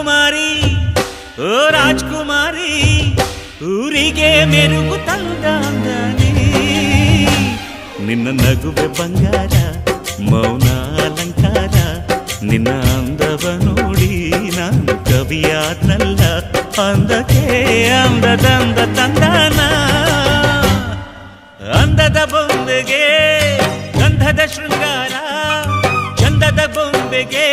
ಕುಮಾರಿ ಓ ರಾಜಕುಮಾರಿ, ಊರಿಗೆ ಮೆರುಗು ತಂದ ನಿನ್ನ ನಗುವೆ ಬಂಗಾರ, ಮೌನ ಅಲಂಕಾರ, ನಿನ್ನ ಅಂದವ ನೋಡಿ ನಾನು ಕವಿಯಾದ್ನಲ್ಲ, ಅಂದಕ್ಕೆ ಅಂದದಂದ ತಂದಾನ. ಅಂದದ ಬೊಂಬೆಗೆ, ಗಂಧದ ಶೃಂಗಾರ, ಚಂದದ ಬೊಂಬೆಗೆ